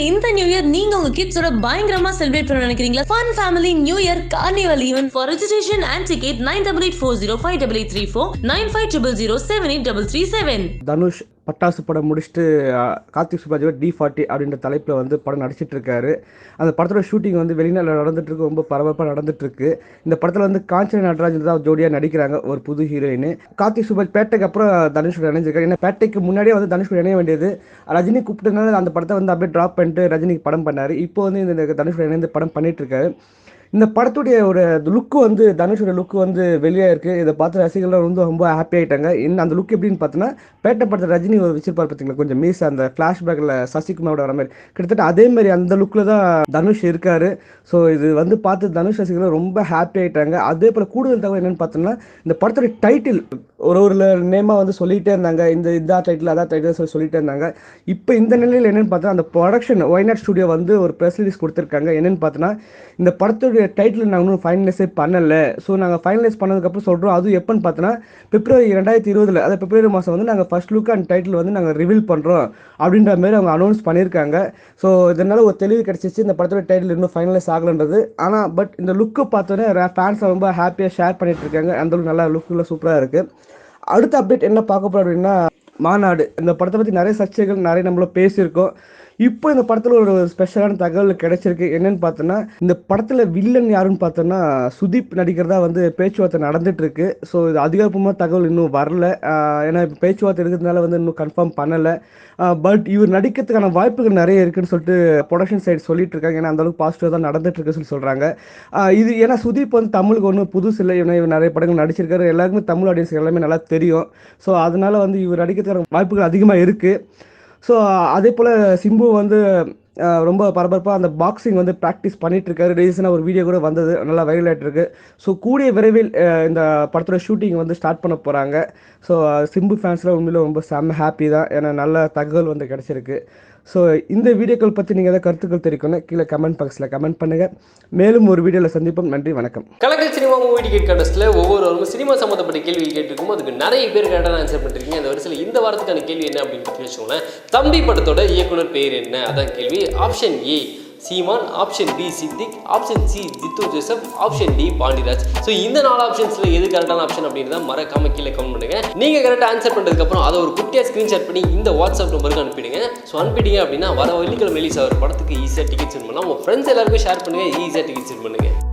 இந்த new year நீங்க உங்க கிட்ஸோட பயங்கரமா செலிப்ரேட் பண்ண நினைக்கிறீங்களா? Fun family new year carnival event for registration and ticket nine double eight four zero five double eight three four nine five triple zero seven eight double three seven Dhanush பட்டாசு படம் முடிச்சுட்டு Karthik சுப்ராஜோட T forty அப்படின்ற தலைப்பில் வந்து படம் நடிச்சிட்டு இருக்காரு அந்த படத்தோட ஷூட்டிங் வந்து வெளிநாட்டில் நடந்துட்டு இருக்கு ரொம்ப பரபரப்பாக நடந்துட்டு இருக்கு இந்த படத்தில் வந்து காஞ்சனா நடராஜன் தான் ஜோடியாக நடிக்கிறாங்க ஒரு புது ஹீரோயின். கார்த்திக் சுப்ராஜ் பேட்டைக்கு அப்புறம் தனுஷ் இணைஞ்சிருக்காரு. ஏன்னா பேட்டைக்கு முன்னாடியே வந்து தனுஷ் இணைய வேண்டியது. ரஜினி கூப்பிட்டதுனால அந்த படத்தை வந்து அப்படியே ட்ராப் பண்ணிட்டு ரஜினிக்கு படம் பண்ணார். இப்போ வந்து இந்த தனுஷ் இணைந்து படம் பண்ணிட்டு இருக்காரு இந்த படத்துடைய ஒரு லுக்கு வந்து தனுஷோட லுக்கு வந்து வெளியே இருக்குது இதை பார்த்து ரசிகர்கள் வந்து ரொம்ப ஹாப்பி ஆகிட்டாங்க இன்னும் அந்த லுக் எப்படின்னு பார்த்தோன்னா பேட்டை படத்தில் ரஜினி ஒரு வச்சிருப்பார் பார்த்தீங்களா? கொஞ்சம் மீஸ் அந்த ஃப்ளாஷ்பேக்கில் சசிகுமாரோட வர மாதிரி. கிட்டத்தட்ட அதே மாதிரி அந்த லுக்கில் தான் தனுஷ் இருக்கார். ஸோ இது வந்து பார்த்து தனுஷ் ரசிகர்கள் ரொம்ப ஹாப்பி ஆகிட்டாங்க அதே போல் கூடுதல் தகவல் என்னென்னு பார்த்தோம்னா இந்த படத்துடைய டைட்டில் ஒரு ஒரு நேமாக வந்து சொல்லிகிட்டே இருந்தாங்க. இந்த இதா டைட்டில் அதான் டைட்டில் சொல்லி சொல்லிட்டே இருந்தாங்க. இப்போ இந்த நிலையில் என்னென்னு பார்த்தா அந்த ப்ரொடக்ஷன் ஒய்நாட் ஸ்டுடியோ வந்து ஒரு ப்ரெஸ் ரிலீஸ் கொடுத்துருக்காங்க. என்னென்னு பார்த்தோன்னா இந்த படத்துடைய டைட்டில் நாங்கள் இன்னும் ஃபைனலைஸே பண்ணலை. ஸோ நாங்கள் ஃபைனலைஸ் பண்ணதுக்கப்புறம் சொல்கிறோம் அதுவும் எப்போன்னு பார்த்தோன்னா பிப்ரவரி ரெண்டாயிரத்தி இருபதில் அதாவது பிப்ரவரி மாதம் வந்து நாங்கள் ஃபர்ஸ்ட் லுக் அண்ட் டைட்டில் வந்து நாங்கள் ரிவீல் பண்ணுறோம் அப்படின்ற மாதிரி அவங்க அனௌன்ஸ் பண்ணியிருக்காங்க. ஸோ இதனால் ஒரு தெளிவு கிடச்சிச்சு. இந்த படத்தோட டைட்டில் இன்னும் ஃபைனலைஸ் ஆகலன்றது. ஆனால் பட் இந்த லுக்கு பார்த்தோன்னே ஃபேன்ஸை ரொம்ப ஹாப்பியாக ஷேர் பண்ணிட்டு இருக்காங்க. அந்தளவுக்கு நல்லா லுக்கில் சூப்பராக இருக்குது அடுத்த அப்டேட் என்ன பார்க்க போகிறோம் அப்படின்னா மாநாடு. இந்த படத்தை பற்றி நிறைய சர்ச்சைகள் நிறைய நம்மள பேசியிருக்கோம். இப்போ இந்த படத்தில் ஒரு ஸ்பெஷலான தகவல் கிடைச்சிருக்கு. என்னன்னு பார்த்தோன்னா இந்த படத்தில் வில்லன் யாருன்னு பார்த்தோன்னா சுதீப் நடிக்கிறதா வந்து பேச்சுவார்த்தை நடந்துட்டு இருக்கு ஸோ இது அதிகாரப்பூர்வமாக தகவல் இன்னும் வரல. ஏன்னா இப்போ பேச்சுவார்த்தை இருக்கிறதுனால வந்து இன்னும் கன்ஃபார்ம் பண்ணலை. பட் இவர் நடிக்கிறதுக்கான வாய்ப்புகள் நிறைய இருக்குன்னு சொல்லிட்டு ப்ரொடக்ஷன் சைடு சொல்லிட்டு இருக்காங்க ஏன்னா அந்தளவுக்கு பாசிட்டிவாக தான் நடந்துட்டு இருக்கு சொல்லி சொல்கிறாங்க இது ஏன்னா சுதீப் வந்து தமிழுக்கு ஒன்றும் புதுசு இல்லை. ஏன்னா இவர் நிறைய படங்கள் நடிச்சிருக்காரு. எல்லாருக்குமே தமிழ் ஆடியன்ஸ் எல்லாமே நல்லா தெரியும். ஸோ அதனால வந்து இவர் நடிக்கிறது இருக்கிற வாய்ப்புகள் அதிகமாக இருக்குது ஸோ அதே போல் சிம்பு வந்து ரொம்ப பரபரப்பாக அந்த பாக்ஸிங் வந்து ப்ராக்டிஸ் பண்ணிகிட்ருக்காரு ரீசனாக ஒரு வீடியோ கூட வந்தது. நல்லா வைரல் ஆகிட்டுருக்கு ஸோ கூடிய விரைவில் இந்த படத்தோட ஷூட்டிங் வந்து ஸ்டார்ட் பண்ண போகிறாங்க ஸோ சிம்பு ஃபேன்ஸ்லாம் உண்மையில ரொம்ப செம்ம ஹாப்பி தான். ஏன்னா நல்ல தகவல் வந்து கிடச்சிருக்கு. ஸோ இந்த வீடியோக்கள் பற்றி நீங்கள் ஏதாவது கருத்துக்கள் தெரிவிக்கணும் கீழே கமெண்ட் பாக்ஸில் கமெண்ட் பண்ணுங்கள் மேலும் ஒரு வீடியோவில் சந்திப்போம். நன்றி வணக்கம். கலக்கல் சினிமா மூவி டிக்கெட் கண்டஸ்ட்டில் ஒவ்வொருவரும் சினிமா சம்மந்தப்பட்ட கேள்வி கேட்டிருக்கும். அதுக்கு நிறைய பேர் கேட்டால் ஆன்சர் பண்ணிருக்கீங்க. அந்த வரிசையில் இந்த வாரத்துக்கான கேள்வி என்ன அப்படின்னு பற்றி வச்சுக்கோங்களேன் தம்பி படத்தோட இயக்குனர் பேர் என்ன? அதான் கேள்வி. Option A Seeman option B Siddique option C Jeethu Joseph option D Pandiraj. So இந்த நாலு ஆப்ஷன்ஸில் எது கரெக்டான ஆப்ஷன் அப்படின்றத மறக்காம கீழே கமெண்ட் பண்ணுங்க. நீங்கள் கரெக்டாக ஆன்சர் பண்ணுறதுக்கப்புறம் அதை ஒரு குட்டியாக ஸ்க்ரீன்ஷாட் பண்ணி இந்த வாட்ஸ்அப் நம்பருக்கு அனுப்பிடுங்க. ஸோ அனுப்பிட்டீங்க அப்படின்னா வர வெள்ளிக்கிழமை ரிலீஸ் ஆகிற படத்துக்கு ஈஸியாக டிக்கெட் சென்ட் பண்ணலாம். உங்கள் ஃப்ரெண்ட்ஸ் எல்லாருக்கும் ஷேர் பண்ணுங்கள் ஈஸியாக டிக்கெட் சென்ட் பண்ணுங்கள்